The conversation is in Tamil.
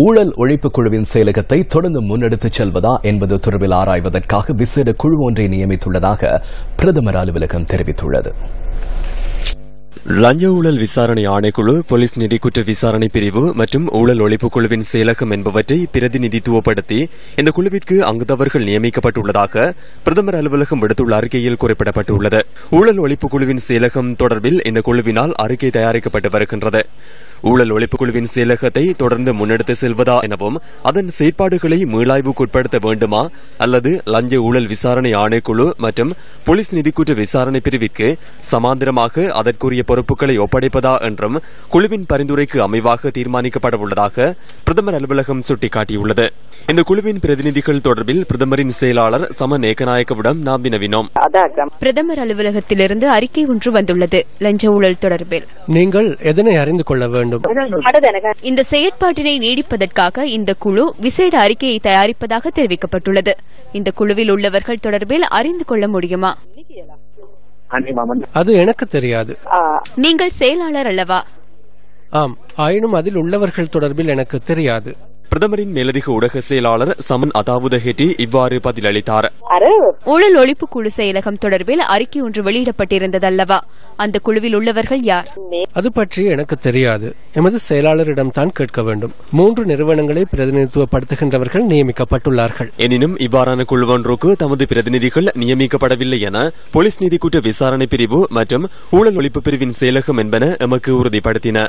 ஊழல் ஒழிப்பு குழுவின் செயலகத்தை தொடர்ந்து முன்னெடுத்துச் செல்வதா என்பது தொடர்பில் ஆராய்வதற்காக விசேட குழு ஒன்றை நியமித்துள்ளதாக பிரதமர் அலுவலகம் தெரிவித்துள்ளது. லஞ்ச ஊழல் விசாரணை ஆணைக்குழு போலீஸ் நிதி குற்ற விசாரணை பிரிவு மற்றும் ஊழல் ஒழிப்பு குழுவின் செயலகம் என்பவற்றை பிரதிநிதித்துவப்படுத்தி இந்த குழுவிற்கு அங்குதவர்கள் நியமிக்கப்பட்டுள்ளதாக பிரதமர் அலுவலகம் விடுத்துள்ள அறிக்கையில் குறிப்பிடப்பட்டுள்ளது. ஊழல் ஒழிப்பு குழுவின் செயலகம் தொடர்பில் இந்த குழுவினால் அறிக்கை தயாரிக்கப்பட்டு வருகின்றது. ஊழல் ஒழிப்பு குழுவின் செயலகத்தை தொடர்ந்து முன்னெடுத்து செல்வதா எனவும் அதன் செயற்பாடுகளை மீளாய்வுக்குட்படுத்த வேண்டுமா அல்லது லஞ்ச ஊழல் விசாரணை ஆணைக்குழு மற்றும் போலீஸ் நிதிக்குற்ற விசாரணை பிரிவிற்கு சமாந்திரமாக அதற்குரிய பொறுப்புகளை ஒப்படைப்பதா என்றும் குழுவின் பரிந்துரைக்கு அமைவாக தீர்மானிக்கப்பட உள்ளதாக பிரதமர் அலுவலகம் சுட்டிக்காட்டியுள்ளது. இந்த குழுவின் பிரதிநிதிகள் தொடர்பில் பிரதமரின் செயலாளர் சமன் ஏகநாயக்கவிடம் நாம் வினவினோம். பிரதமர் அலுவலகத்திலிருந்து அறிக்கை ஒன்று வந்துள்ளது லஞ்ச ஊழல் தொடர்பில். நீங்கள் எதனை அறிந்து கொள்ள வேண்டும். இந்த செயற்பாட்டினை நீடிப்பதற்காக இந்த குழு விசேட அறிக்கையை தயாரிப்பதாக தெரிவிக்கப்பட்டுள்ளது. இந்த குழுவில் உள்ளவர்கள் தொடர்பில் அறிந்து கொள்ள முடியுமா? அது எனக்கு தெரியாது. நீங்கள் செயலாளர் அல்லவா? ஆம் ஆயினும் அதில் உள்ளவர்கள் தொடர்பில் எனக்கு தெரியாது. பிரதமரின் மேலதிக ஊடக செயலாளர் சமன் அதாவுத ஹெட்டி இவ்வாறு பதிலளித்தார். ஊழல் ஒழிப்பு குழு செயலகம் தொடர்பில் அறிக்கை ஒன்று வெளியிடப்பட்டிருந்ததல்லவா? அந்த குழுவில் உள்ளவர்கள் யார்? அது பற்றி எனக்கு தெரியாது. எமது செயலாளரிடம் தான் கேட்க வேண்டும். மூன்று நிறுவனங்களை பிரதிநிதித்துவப்படுத்துகின்றவர்கள் நியமிக்கப்பட்டுள்ளார்கள். எனினும் இவ்வாறான குழுவொன்றுக்கு தமது பிரதிநிதிகள் நியமிக்கப்படவில்லை என போலீஸ் நீதிக்குற்ற விசாரணை பிரிவு மற்றும் ஊழல் ஒழிப்பு பிரிவின் செயலகம் என்பன எமக்கு உறுதிப்படுத்தின.